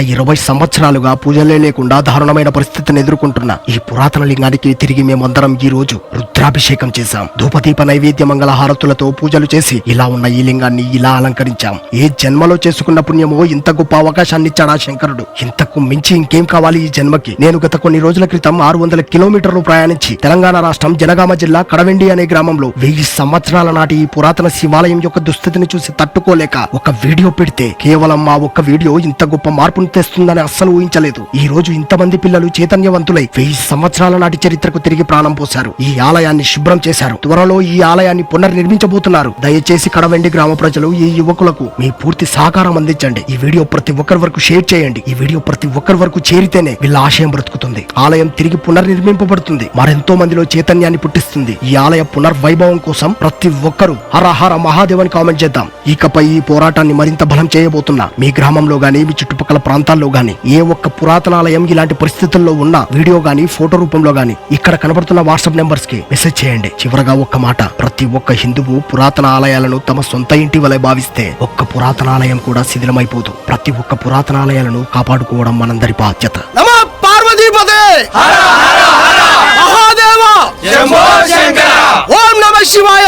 ఇరవై సంవత్సరాలుగా పూజలే లేకుండా దారుణమైన పరిస్థితిని ఎదుర్కొంటున్న ఈ పురాతన లింగానికి తిరిగి మేమందరం ఈ రోజు రుద్రాభిషేకం చేశాం. ధూపదీప నైవేద్య మంగళ హారతులతో పూజలు చేసి ఇలా ఉన్న ఈ లింగాన్ని ఇలా అలంకరించాం. ఏ జన్మలో చేసుకున్న పుణ్యమో ఇంత గొప్ప అవకాశాన్ని ఇచ్చాడా శంకరుడు. ఇంతకు మించి ఇంకేం కావాలి ఈ జన్మకి? నేను గత కొన్ని రోజుల క్రితం ఆరు వందల కిలోమీటర్లు ప్రయాణించి తెలంగాణ రాష్ట్రం జనగామ జిల్లా కడవెండి అనే గ్రామంలో వెయ్యి సంవత్సరాల నాటి ఈ పురాతన శివాలయం యొక్క దుస్థితిని చూసి తట్టుకోలేక ఒక వీడియో పెడితే కేవలం మా ఒక్క వీడియో ఇంత గొప్ప మార్పును తెస్తుందని అస్సలు ఊహించలేదు. ఈ రోజు ఇంతమంది పిల్లలు చైతన్యవంతులై వెయ్యి సంవత్సరాల నాటి చరిత్రకు తిరిగి ప్రాణం పోశారు. ఈ ఆలయాన్ని శుభ్రం చేశారు. త్వరలో ఈ ఆలయాన్ని పునర్నిర్మించబోతున్నారు. దయచేసి కడవెండి గ్రామ ప్రజలు ఈ యువకులకు మీ పూర్తి సహకారం అందించండి. ఈ వీడియో ప్రతి ఒక్కరి వరకు షేర్ చేయండి. ఈ వీడియో ప్రతి ఒక్కరి వరకు చేరితేనే వీళ్ళ ఆశయం బ్రతుకుతుంది. ఆలయం తిరిగి పునర్నిర్మింపబడుతుంది. మరెంతో మందిలో చైతన్యాన్ని పుట్టిస్తుంది. ఈ ఆలయ పునర్వైభవం కోసం ప్రతి ఒక్కరూ హర హర మహాదేవని కామెంట్ చేద్దాం. ఇకపై ఈ పోరాటాన్ని మరింత బలం చేయబోతున్నా మీ గ్రామంలో గానీ మీ చుట్టుపక్కల ప్రాంతాల్లో గానీ ఏ ఒక్క పురాతనాలయం ఇలాంటి పరిస్థితుల్లో ఉన్న వీడియో గానీ ఫోటో రూపంలో గానీ ఇక్కడ కనబడుతున్న వాట్సాప్ నెంబర్స్కి మెసేజ్ చేయండి. చివరగా ఒక్క మాట ప్రతి ఒక్క హిందువు పురాతన ఆలయాలను తమ సొంత ఇంటి వలె భావిస్తే ఒక్క పురాతన ఆలయం కూడా శిథిలమైపోదు. ప్రతి ఒక్క పురాతన ఆలయాలను కాపాడుకోవడం మనందరి బాధ్యత. పార్వతీపదే మహాదేవ! ఓం నమః శివాయ